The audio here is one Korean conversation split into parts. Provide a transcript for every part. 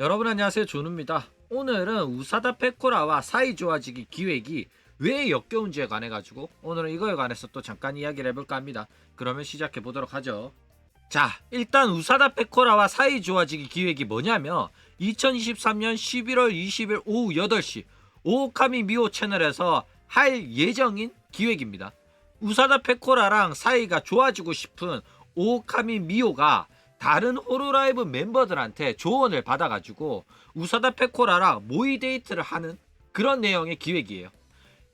여러분 안녕하세요. 조누입니다. 오늘은 우사다 페코라와 사이 좋아지기 기획이 왜 역겨운지에 관해 가지고 오늘은 이거에 관해서 또 잠깐 이야기를 해볼까 합니다. 그러면 시작해 보도록 하죠. 자 일단 우사다 페코라와 사이 좋아지기 기획이 뭐냐면 2023년 11월 20일 오후 8시 오카미 미오 채널에서 할 예정인 기획입니다. 우사다 페코라랑 사이가 좋아지고 싶은 오카미 미오가 다른 호로라이브 멤버들한테 조언을 받아가지고 우사다 페코라랑 모의 데이트를 하는 그런 내용의 기획이에요.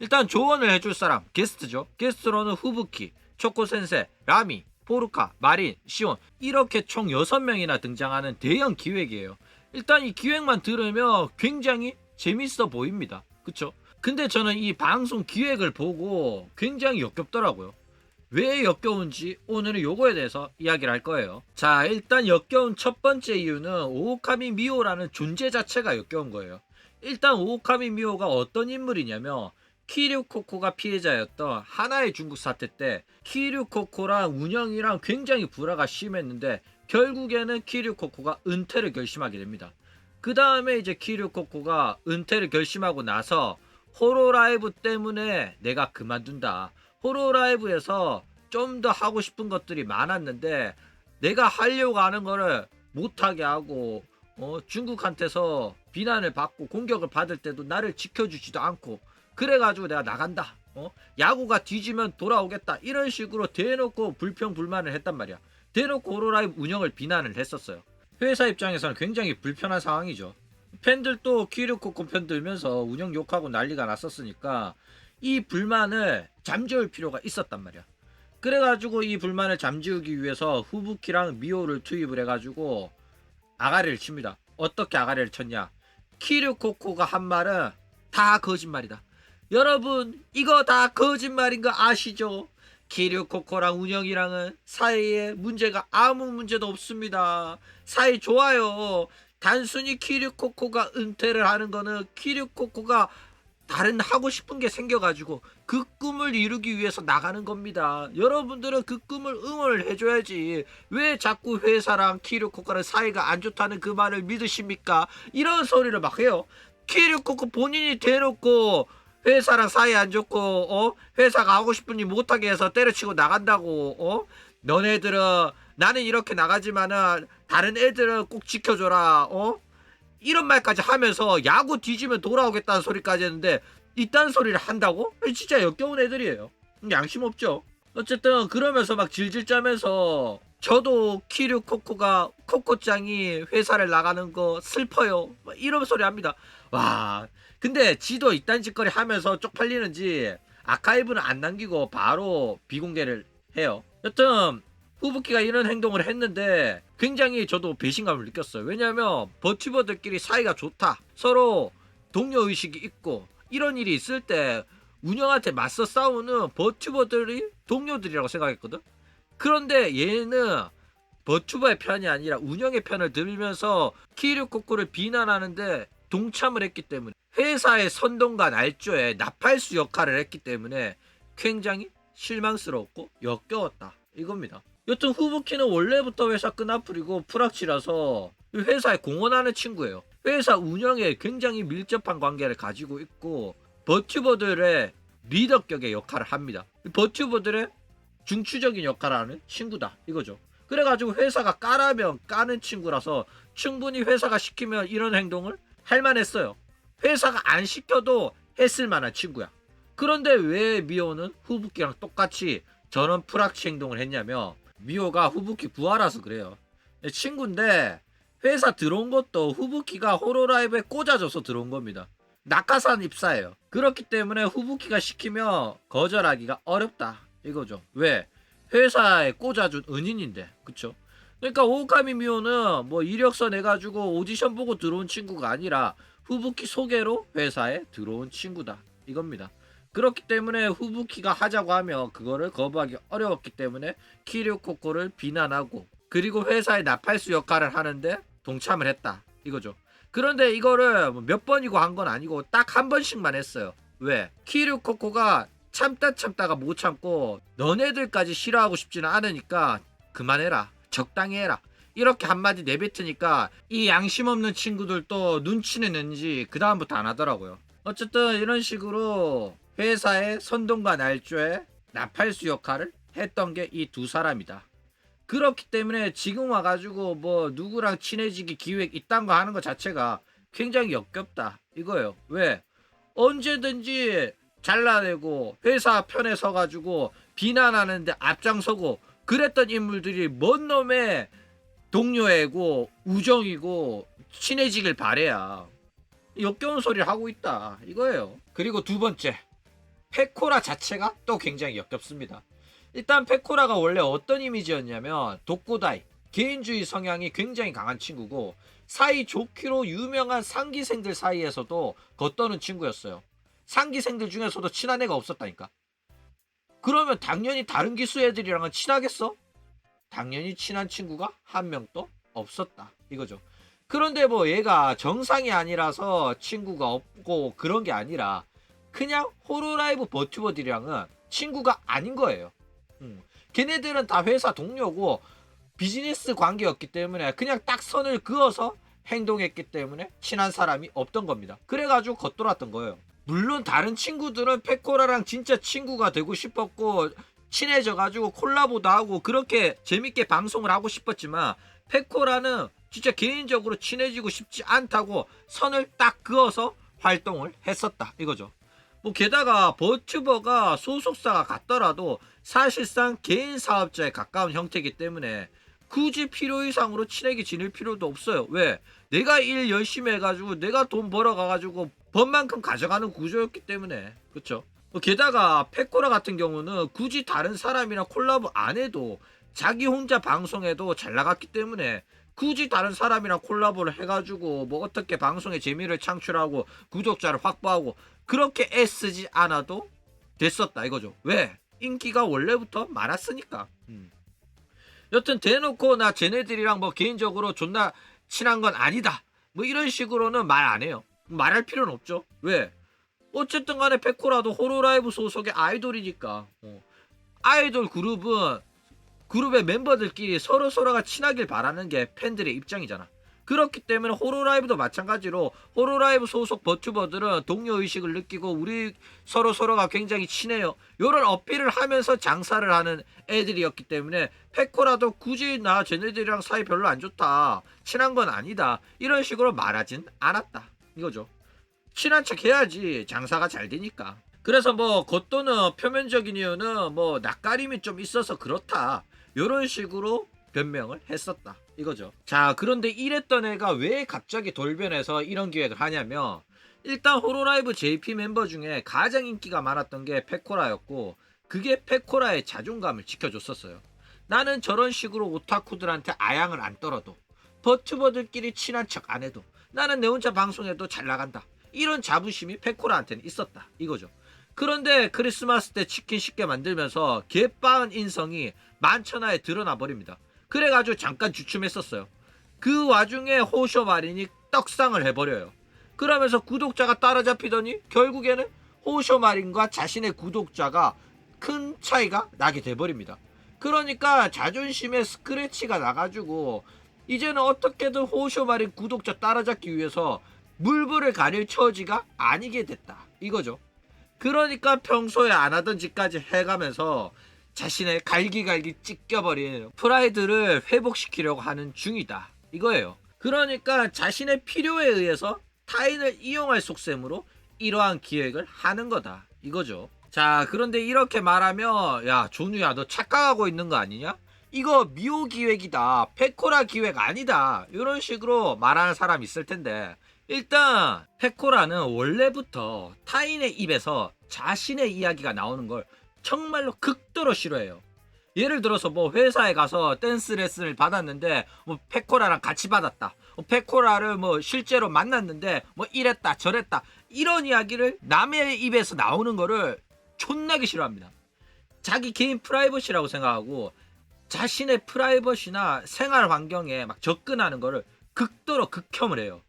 일단 조언을 해줄 사람 게스트죠. 게스트로는 후부키, 초코센세, 라미, 포르카, 마린, 시온 이렇게 총 6명이나 등장하는 대형 기획이에요. 일단 이 기획만 들으면 굉장히 재밌어 보입니다. 그쵸? 근데 저는 이 방송 기획을 보고 굉장히 역겹더라고요. 왜 역겨운지 오늘은 요거에 대해서 이야기를 할 거예요. 자, 일단 역겨운 첫 번째 이유는 오오카미 미오라는 존재 자체가 역겨운 거예요. 일단 오오카미 미오가 어떤 인물이냐면 키류 코코가 피해자였던 하나의 중국 사태 때 키류 코코랑 운영이랑 굉장히 불화가 심했는데 결국에는 키류 코코가 은퇴를 결심하게 됩니다. 그 다음에 이제 키류 코코가 은퇴를 결심하고 나서 호로라이브 때문에 내가 그만둔다. 호로라이브에서 좀 더 하고 싶은 것들이 많았는데 내가 하려고 하는 거를 못하게 하고 어, 중국한테서 비난을 받고 공격을 받을 때도 나를 지켜주지도 않고 그래가지고 내가 나간다. 어? 야구가 뒤지면 돌아오겠다. 이런 식으로 대놓고 불평 불만을 했단 말이야. 대놓고 호로라이브 운영을 비난을 했었어요. 회사 입장에서는 굉장히 불편한 상황이죠. 팬들도 키류코코 편 들면서 운영 욕하고 난리가 났었으니까 이 불만을 잠재울 필요가 있었단 말이야. 그래가지고 이 불만을 잠재우기 위해서 후부키랑 미호를 투입을 해가지고 아가리를 칩니다. 어떻게 아가리를 쳤냐? 키류코코가 한 말은 다 거짓말이다. 여러분 이거 다 거짓말인 거 아시죠? 키류코코랑 운영이랑은 사이에 문제가 아무 문제도 없습니다. 사이 좋아요. 단순히 키류코코가 은퇴를 하는 거는 키류코코가 다른 하고 싶은 게 생겨가지고 그 꿈을 이루기 위해서 나가는 겁니다. 여러분들은 그 꿈을 응원을 해줘야지. 왜 자꾸 회사랑 키류코코랑 사이가 안 좋다는 그 말을 믿으십니까? 이런 소리를 막 해요. 키류코코 본인이 대놓고 회사랑 사이 안 좋고 어 회사가 하고 싶은 일 못하게 해서 때려치고 나간다고 어 너네들은 나는 이렇게 나가지만은 다른 애들은 꼭 지켜줘라 어 이런 말까지 하면서 야구 뒤지면 돌아오겠다는 소리까지 했는데 이딴 소리를 한다고? 진짜 역겨운 애들이에요. 양심 없죠. 어쨌든 그러면서 막 질질 짜면서 저도 키류 코코가 코코짱이 회사를 나가는 거 슬퍼요. 막 이런 소리 합니다. 와, 근데 지도 이딴 짓거리 하면서 쪽팔리는지 아카이브는 안 남기고 바로 비공개를 해요. 여튼 후부키가 이런 행동을 했는데 굉장히 저도 배신감을 느꼈어요. 왜냐하면 버튜버들끼리 사이가 좋다. 서로 동료 의식이 있고 이런 일이 있을 때 운영한테 맞서 싸우는 버튜버들이 동료들이라고 생각했거든. 그런데 얘는 버튜버의 편이 아니라 운영의 편을 들면서 키류코코를 비난하는데 동참을 했기 때문에 회사의 선동과 날조에 나팔수 역할을 했기 때문에 굉장히 실망스럽고 역겨웠다 이겁니다. 여튼 후부키는 원래부터 회사 끈앞풀이고 프락치라서 회사에 공헌하는 친구예요. 회사 운영에 굉장히 밀접한 관계를 가지고 있고 버튜버들의 리더격의 역할을 합니다. 버튜버들의 중추적인 역할을 하는 친구다 이거죠. 그래가지고 회사가 까라면 까는 친구라서 충분히 회사가 시키면 이런 행동을 할 만했어요. 회사가 안 시켜도 했을 만한 친구야. 그런데 왜 미호는 후부키랑 똑같이 저런 프락치 행동을 했냐면 미호가 후부키 부하라서 그래요. 친구인데 회사 들어온 것도 후부키가 호로라이브에 꽂아줘서 들어온 겁니다. 낙하산 입사예요. 그렇기 때문에 후부키가 시키면 거절하기가 어렵다 이거죠. 왜? 회사에 꽂아준 은인인데 그쵸? 그러니까 오카미 미호는 뭐 이력서 내가지고 오디션 보고 들어온 친구가 아니라 후부키 소개로 회사에 들어온 친구다 이겁니다. 그렇기 때문에 후부키가 하자고 하면 그거를 거부하기 어려웠기 때문에 키류코코를 비난하고 그리고 회사의 나팔수 역할을 하는데 동참을 했다 이거죠. 그런데 이거를 뭐몇 번이고 한 건 아니고 딱 한 번씩만 했어요. 왜? 키류코코가 참다 참다가 못 참고 너네들까지 싫어하고 싶지는 않으니까 그만해라. 적당히 해라. 이렇게 한마디 내뱉으니까 이 양심 없는 친구들도 눈치는 낸지 그 다음부터 안 하더라고요. 어쨌든 이런 식으로 회사의 선동과 날조에 나팔수 역할을 했던 게 이 두 사람이다. 그렇기 때문에 지금 와가지고 뭐 누구랑 친해지기 기획 이딴 거 하는 것 자체가 굉장히 역겹다 이거예요. 왜? 언제든지 잘라내고 회사 편에 서가지고 비난하는데 앞장서고 그랬던 인물들이 뭔 놈의 동료애고 우정이고 친해지길 바래야 역겨운 소리를 하고 있다 이거예요. 그리고 두 번째 페코라 자체가 또 굉장히 역겹습니다. 일단 페코라가 원래 어떤 이미지였냐면 독고다이 개인주의 성향이 굉장히 강한 친구고 사이 좋기로 유명한 상기생들 사이에서도 겉도는 친구였어요. 상기생들 중에서도 친한 애가 없었다니까. 그러면 당연히 다른 기수 애들이랑은 친하겠어? 당연히 친한 친구가 한 명도 없었다. 이거죠. 그런데 뭐 얘가 정상이 아니라서 친구가 없고 그런 게 아니라 그냥 호로라이브 버튜버들이랑은 친구가 아닌 거예요. 음. 걔네들은 다 회사 동료고 비즈니스 관계였기 때문에 그냥 딱 선을 그어서 행동했기 때문에 친한 사람이 없던 겁니다. 그래가지고 겉돌았던 거예요. 물론 다른 친구들은 페코라랑 진짜 친구가 되고 싶었고 친해져가지고 콜라보도 하고 그렇게 재밌게 방송을 하고 싶었지만 페코라는 진짜 개인적으로 친해지고 싶지 않다고 선을 딱 그어서 활동을 했었다 이거죠. 뭐 게다가 버튜버가 소속사가 같더라도 사실상 개인 사업자에 가까운 형태이기 때문에 굳이 필요 이상으로 친하게 지낼 필요도 없어요. 왜? 내가 일 열심히 해가지고 내가 돈 벌어가가지고 번만큼 가져가는 구조였기 때문에 그렇죠. 뭐 게다가 페코라 같은 경우는 굳이 다른 사람이랑 콜라보 안 해도 자기 혼자 방송에도 잘 나갔기 때문에 굳이 다른 사람이랑 콜라보를 해가지고 뭐 어떻게 방송의 재미를 창출하고 구독자를 확보하고 그렇게 애쓰지 않아도 됐었다 이거죠. 왜? 인기가 원래부터 많았으니까. 음. 여튼 대놓고 나 쟤네들이랑 뭐 개인적으로 존나 친한 건 아니다. 뭐 이런 식으로는 말 안 해요. 말할 필요는 없죠. 왜? 어쨌든 간에 페코라도 호로라이브 소속의 아이돌이니까. 어. 아이돌 그룹은 그룹의 멤버들끼리 서로 서로가 친하길 바라는 게 팬들의 입장이잖아. 그렇기 때문에 호로라이브도 마찬가지로 호로라이브 소속 버튜버들은 동료 의식을 느끼고 우리 서로 서로가 굉장히 친해요. 이런 어필을 하면서 장사를 하는 애들이었기 때문에 페코라도 굳이 나 쟤네들이랑 사이 별로 안 좋다. 친한 건 아니다. 이런 식으로 말하진 않았다. 이거죠. 친한 척 해야지 장사가 잘 되니까. 그래서 뭐 겉도는 표면적인 이유는 뭐 낯가림이 좀 있어서 그렇다. 이런 식으로 변명을 했었다. 이거죠. 자, 그런데 이랬던 애가 왜 갑자기 돌변해서 이런 기획을 하냐면 일단 호로라이브 JP 멤버 중에 가장 인기가 많았던 게 페코라였고 그게 페코라의 자존감을 지켜줬었어요. 나는 저런 식으로 오타쿠들한테 아양을 안 떨어도 버튜버들끼리 친한 척 안 해도 나는 내 혼자 방송해도 잘 나간다. 이런 자부심이 페코라한테는 있었다. 이거죠. 그런데 크리스마스 때 치킨 쉽게 만들면서 개빠은 인성이 만천하에 드러나 버립니다. 그래가지고 잠깐 주춤했었어요. 그 와중에 호쇼 마린이 떡상을 해버려요. 그러면서 구독자가 따라잡히더니 결국에는 호쇼 마린과 자신의 구독자가 큰 차이가 나게 돼버립니다. 그러니까 자존심에 스크래치가 나가지고 이제는 어떻게든 호쇼 마린 구독자 따라잡기 위해서 물불을 가릴 처지가 아니게 됐다. 이거죠. 그러니까 평소에 안 하던 짓까지 해가면서 자신의 갈기갈기 찢겨버린 프라이드를 회복시키려고 하는 중이다. 이거예요. 그러니까 자신의 필요에 의해서 타인을 이용할 속셈으로 이러한 기획을 하는 거다. 이거죠. 자, 그런데 이렇게 말하면 야, 존우야, 너 착각하고 있는 거 아니냐? 이거 미호 기획이다. 페코라 기획 아니다. 이런 식으로 말하는 사람 있을 텐데 일단 페코라는 원래부터 타인의 입에서 자신의 이야기가 나오는 걸 정말로 극도로 싫어해요. 예를 들어서 뭐 회사에 가서 댄스 레슨을 받았는데 뭐 페코라랑 같이 받았다. 뭐 페코라를 뭐 실제로 만났는데 뭐 이랬다 저랬다 이런 이야기를 남의 입에서 나오는 거를 존나게 싫어합니다. 자기 개인 프라이버시라고 생각하고 자신의 프라이버시나 생활 환경에 막 접근하는 거를 극도로 극혐을 해요.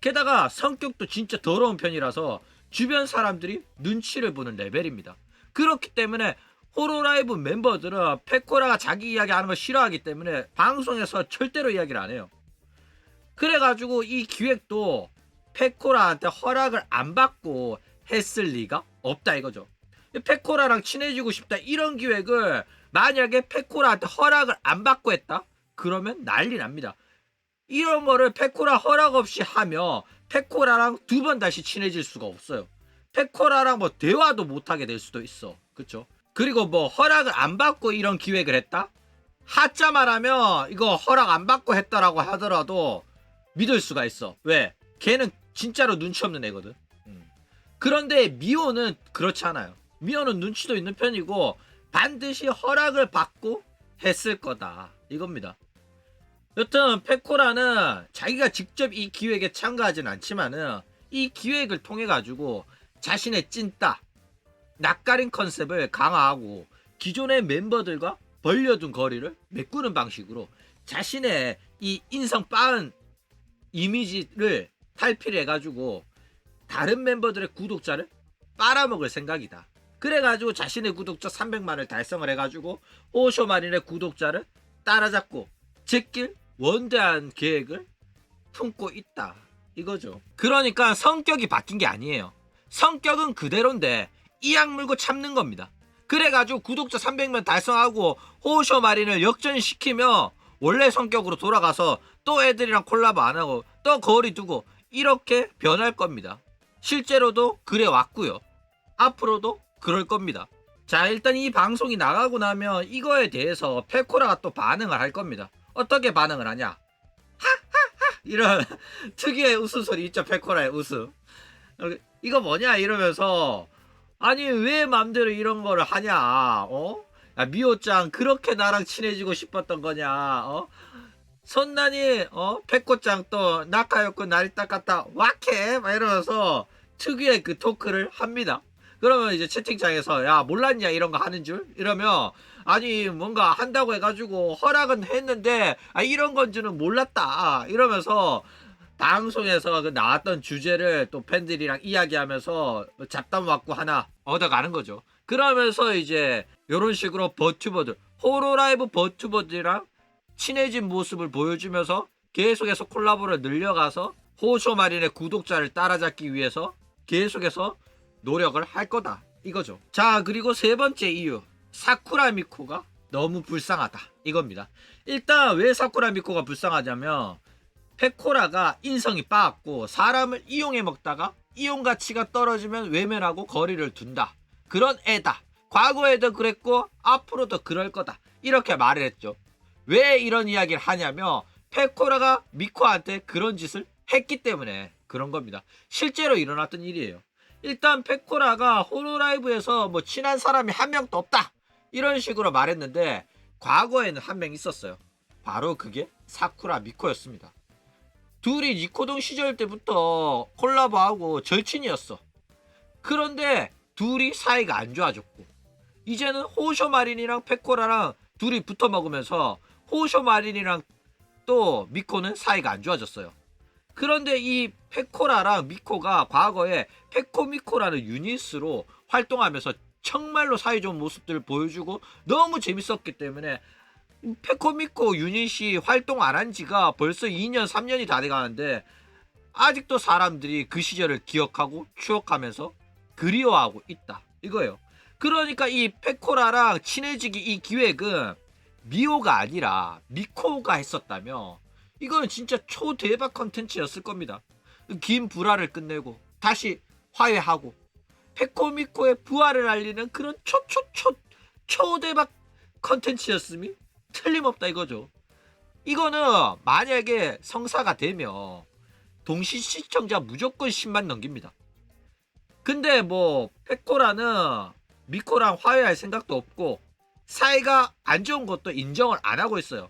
게다가 성격도 진짜 더러운 편이라서 주변 사람들이 눈치를 보는 레벨입니다. 그렇기 때문에 호로라이브 멤버들은 페코라가 자기 이야기 하는 걸 싫어하기 때문에 방송에서 절대로 이야기를 안 해요. 그래가지고 이 기획도 페코라한테 허락을 안 받고 했을 리가 없다 이거죠. 페코라랑 친해지고 싶다 이런 기획을 만약에 페코라한테 허락을 안 받고 했다? 그러면 난리 납니다. 이런 거를 페코라 허락 없이 하면 페코라랑 두 번 다시 친해질 수가 없어요. 페코라랑 뭐 대화도 못하게 될 수도 있어. 그쵸? 그리고 뭐 허락을 안 받고 이런 기획을 했다? 하자 말하면 이거 허락 안 받고 했다라고 하더라도 믿을 수가 있어. 왜? 걔는 진짜로 눈치 없는 애거든. 음. 그런데 미호는 그렇지 않아요. 미호는 눈치도 있는 편이고 반드시 허락을 받고 했을 거다. 이겁니다. 여튼 페코라는 자기가 직접 이 기획에 참가하진 않지만은 이 기획을 통해 가지고 자신의 찐따 낯가린 컨셉을 강화하고 기존의 멤버들과 벌려둔 거리를 메꾸는 방식으로 자신의 이 인성 빠은 이미지를 탈피를 해가지고 다른 멤버들의 구독자를 빨아먹을 생각이다. 그래가지고 자신의 구독자 300만을 달성을 해가지고 오쇼마린의 구독자를 따라잡고 제낄 원대한 계획을 품고 있다. 이거죠. 그러니까 성격이 바뀐 게 아니에요. 성격은 그대로인데 이악 물고 참는 겁니다. 그래가지고 구독자 300만 달성하고 호쇼 마린을 역전시키며 원래 성격으로 돌아가서 또 애들이랑 콜라보 안 하고 또 거리 두고 이렇게 변할 겁니다. 실제로도 그래 왔고요. 앞으로도 그럴 겁니다. 자 일단 이 방송이 나가고 나면 이거에 대해서 페코라가 또 반응을 할 겁니다. 어떻게 반응을 하냐? 하하하 이런 특유의 웃음소리 있죠 페코라의 웃음. 이거 뭐냐 이러면서 아니 왜 맘대로 이런 거를 하냐 어? 야, 미호짱 그렇게 나랑 친해지고 싶었던 거냐 어? 선난이 어? 백호짱 또 날이 닦았다 와케 막 이러면서 특유의 그 토크를 합니다 그러면 이제 채팅창에서 야 몰랐냐 이런 거 하는 줄 이러면 아니 뭔가 한다고 해가지고 허락은 했는데 아 이런 건 줄은 몰랐다 이러면서 방송에서 그 나왔던 주제를 또 팬들이랑 이야기하면서 잡담 왔고 하나 얻어가는 거죠. 그러면서 이제 이런 식으로 버튜버들 호로라이브 버튜버들이랑 친해진 모습을 보여주면서 계속해서 콜라보를 늘려가서 호쇼마린의 구독자를 따라잡기 위해서 계속해서 노력을 할 거다 이거죠. 자 그리고 세 번째 이유 사쿠라 미코가 너무 불쌍하다 이겁니다. 일단 왜 사쿠라 미코가 불쌍하냐면 페코라가 인성이 빠았고 사람을 이용해 먹다가 이용 가치가 떨어지면 외면하고 거리를 둔다. 그런 애다. 과거에도 그랬고 앞으로도 그럴 거다. 이렇게 말을 했죠. 왜 이런 이야기를 하냐면 페코라가 미코한테 그런 짓을 했기 때문에 그런 겁니다. 실제로 일어났던 일이에요. 일단 페코라가 호로라이브에서 뭐 친한 사람이 한 명도 없다. 이런 식으로 말했는데 과거에는 한 명 있었어요. 바로 그게 사쿠라 미코였습니다. 둘이 니코동 시절 때부터 콜라보하고 절친이었어. 그런데 둘이 사이가 안 좋아졌고 이제는 호쇼 마린이랑 페코라랑 둘이 붙어 먹으면서 호쇼 마린이랑 또 미코는 사이가 안 좋아졌어요. 그런데 이 페코라랑 미코가 과거에 페코미코라는 유닛으로 활동하면서 정말로 사이좋은 모습들을 보여주고 너무 재밌었기 때문에 페코미코 유닛이 활동 안 한 지가 벌써 2년, 3년이 다 돼가는데 아직도 사람들이 그 시절을 기억하고 추억하면서 그리워하고 있다. 이거예요. 그러니까 이 페코라랑 친해지기 이 기획은 미호가 아니라 미코가 했었다며 이거는 진짜 초대박 컨텐츠였을 겁니다. 긴 불화를 끝내고 다시 화해하고 페코미코의 부활을 알리는 그런 초초초 초대박 컨텐츠였음이 틀림없다 이거죠. 이거는 만약에 성사가 되면 동시 시청자 무조건 10만 넘깁니다. 근데 뭐 페코라는 미코랑 화해할 생각도 없고 사이가 안 좋은 것도 인정을 안 하고 있어요.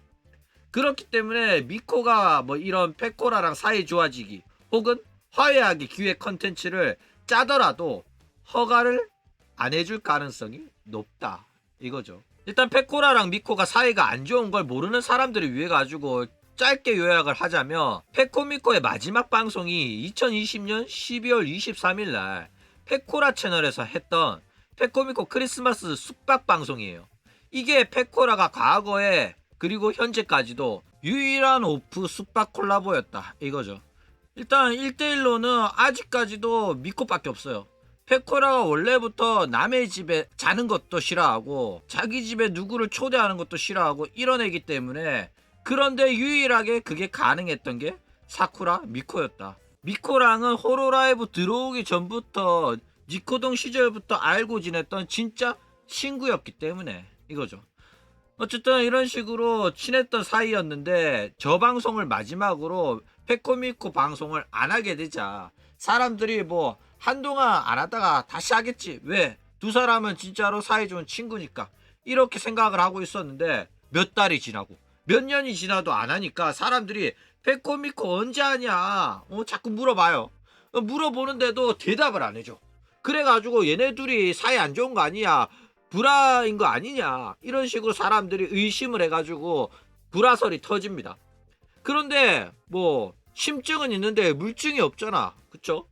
그렇기 때문에 미코가 뭐 이런 페코라랑 사이 좋아지기 혹은 화해하기 기획 컨텐츠를 짜더라도 허가를 안 해줄 가능성이 높다 이거죠. 일단 페코라랑 미코가 사이가 안 좋은 걸 모르는 사람들을 위해 가지고 짧게 요약을 하자면 페코미코의 마지막 방송이 2020년 12월 23일 날 페코라 채널에서 했던 페코미코 크리스마스 숙박 방송이에요. 이게 페코라가 과거에 그리고 현재까지도 유일한 오프 숙박 콜라보였다 이거죠. 일단 1대1로는 아직까지도 미코밖에 없어요. 페코라가 원래부터 남의 집에 자는 것도 싫어하고 자기 집에 누구를 초대하는 것도 싫어하고 이런 애기 때문에 그런데 유일하게 그게 가능했던 게 사쿠라 미코였다. 미코랑은 호로라이브 들어오기 전부터 니코동 시절부터 알고 지냈던 진짜 친구였기 때문에 이거죠. 어쨌든 이런 식으로 친했던 사이였는데 저 방송을 마지막으로 페코미코 방송을 안 하게 되자 사람들이 뭐 한동안 안 하다가 다시 하겠지. 왜? 두 사람은 진짜로 사이 좋은 친구니까. 이렇게 생각을 하고 있었는데 몇 달이 지나고 몇 년이 지나도 안 하니까 사람들이 페코미코 언제 하냐? 어 자꾸 물어봐요. 어, 물어보는데도 대답을 안 해줘. 그래가지고 얘네 둘이 사이 안 좋은 거 아니야 불화인 거 아니냐 이런 식으로 사람들이 의심을 해가지고 불화설이 터집니다. 그런데 뭐 심증은 있는데 물증이 없잖아, 그쵸?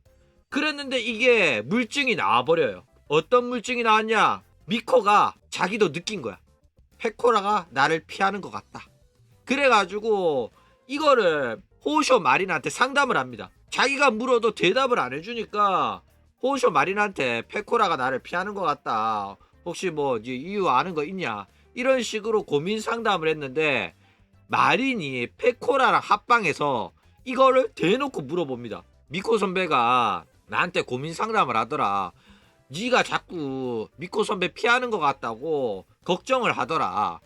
그랬는데 이게 물증이 나와버려요. 어떤 물증이 나왔냐? 미코가 자기도 느낀 거야. 페코라가 나를 피하는 것 같다. 그래가지고 이거를 호쇼 마린한테 상담을 합니다. 자기가 물어도 대답을 안 해주니까 호쇼 마린한테 페코라가 나를 피하는 것 같다. 혹시 뭐 이제 이유 아는 거 있냐? 이런 식으로 고민 상담을 했는데 마린이 페코라랑 합방해서 이거를 대놓고 물어봅니다. 미코 선배가 나한테 고민 상담을 하더라. 네가 자꾸 미코 선배 피하는 것 같다고 걱정을 하더라.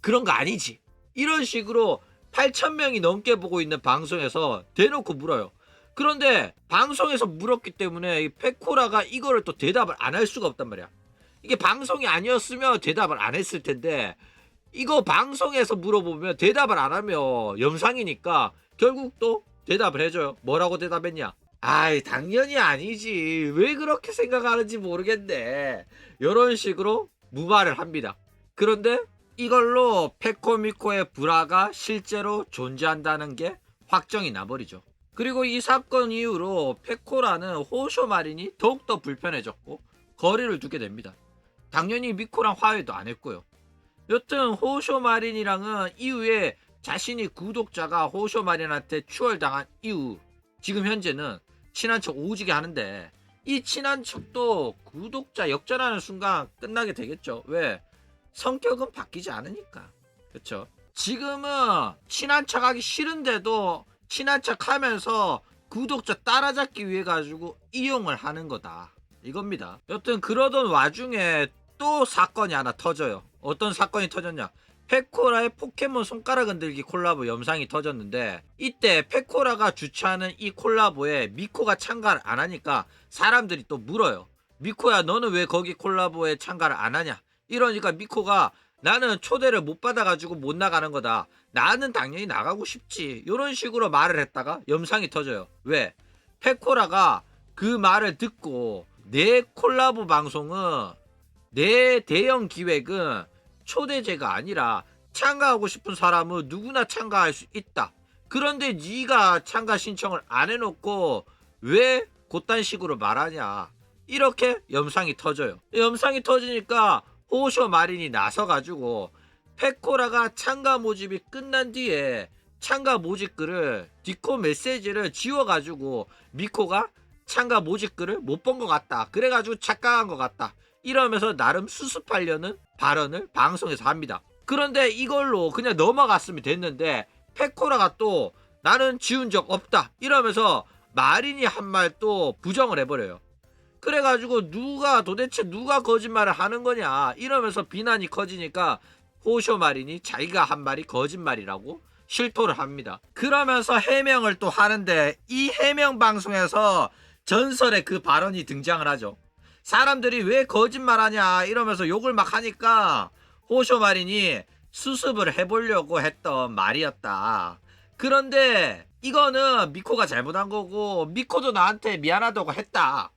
그런 거 아니지? 이런 식으로 8천 명이 넘게 보고 있는 방송에서 대놓고 물어요. 그런데 방송에서 물었기 때문에 이 페코라가 이거를 또 대답을 안 할 수가 없단 말이야 이게 방송이 아니었으면 대답을 안 했을 텐데 이거 방송에서 물어보면 대답을 안 하면 영상이니까 결국 또 대답을 해줘요. 뭐라고 대답했냐? 아이 당연히 아니지. 왜 그렇게 생각하는지 모르겠네. 이런 식으로 무마를 합니다. 그런데 이걸로 페코미코의 불화가 실제로 존재한다는 게 확정이 나버리죠. 그리고 이 사건 이후로 페코라는 호쇼 마린이 더욱더 불편해졌고 거리를 두게 됩니다. 당연히 미코랑 화해도 안 했고요. 여튼 호쇼 마린이랑은 이후에 자신이 구독자가 호쇼 마린한테 추월당한 이후 지금 현재는 친한 척 오지게 하는데 이 친한 척도 구독자 역전하는 순간 끝나게 되겠죠. 왜? 성격은 바뀌지 않으니까. 그렇죠. 지금은 친한 척 하기 싫은데도 친한 척 하면서 구독자 따라잡기 위해 가지고 이용을 하는 거다. 이겁니다. 여튼 그러던 와중에 또 사건이 하나 터져요. 어떤 사건이 터졌냐? 페코라의 포켓몬 손가락 흔들기 콜라보 영상이 터졌는데 이때 페코라가 주최하는 이 콜라보에 미코가 참가를 안 하니까 사람들이 또 물어요. 미코야 너는 왜 거기 콜라보에 참가를 안 하냐? 이러니까 미코가 나는 초대를 못 받아가지고 못 나가는 거다. 나는 당연히 나가고 싶지. 이런 식으로 말을 했다가 영상이 터져요. 왜? 페코라가 그 말을 듣고 내 콜라보 방송은 내 대형 기획은 초대제가 아니라 참가하고 싶은 사람은 누구나 참가할 수 있다. 그런데 네가 참가 신청을 안 해놓고 왜 그딴 식으로 말하냐. 이렇게 영상이 터져요. 영상이 터지니까 호쇼 마린이 나서가지고 페코라가 참가 모집이 끝난 뒤에 참가 모집 글을 디코 메시지를 지워가지고 미코가 참가 모집 글을 못 본 것 같다. 그래가지고 착각한 것 같다. 이러면서 나름 수습하려는 발언을 방송에서 합니다. 그런데 이걸로 그냥 넘어갔으면 됐는데 페코라가 또 나는 지운 적 없다 이러면서 마린이 한 말 또 부정을 해버려요. 그래가지고 누가 도대체 누가 거짓말을 하는 거냐 이러면서 비난이 커지니까 호쇼 마린이 자기가 한 말이 거짓말이라고 실토를 합니다. 그러면서 해명을 또 하는데 이 해명 방송에서 전설의 그 발언이 등장을 하죠. 사람들이 왜 거짓말하냐 이러면서 욕을 막 하니까 호쇼 마린이 수습을 해보려고 했던 말이었다. 그런데 이거는 미코가 잘못한 거고 미코도 나한테 미안하다고 했다.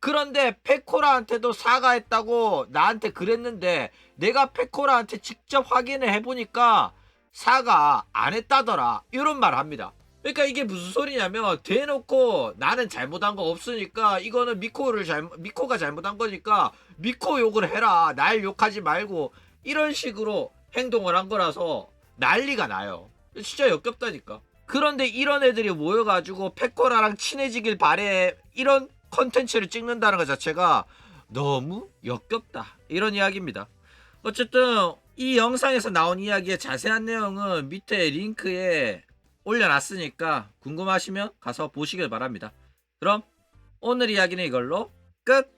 그런데 페코라한테도 사과했다고 나한테 그랬는데 내가 페코라한테 직접 확인을 해보니까 사과 안 했다더라 이런 말 합니다. 그러니까 이게 무슨 소리냐면 대놓고 나는 잘못한 거 없으니까 이거는 미코를 잘 미코가 잘못한 거니까 미코 욕을 해라. 날 욕하지 말고 이런 식으로 행동을 한 거라서 난리가 나요. 진짜 역겹다니까. 그런데 이런 애들이 모여가지고 페코라랑 친해지길 바래. 이런 컨텐츠를 찍는다는 것 자체가 너무 역겹다. 이런 이야기입니다. 어쨌든 이 영상에서 나온 이야기의 자세한 내용은 밑에 링크에 올려놨으니까 궁금하시면 가서 보시길 바랍니다. 그럼 오늘 이야기는 이걸로 끝!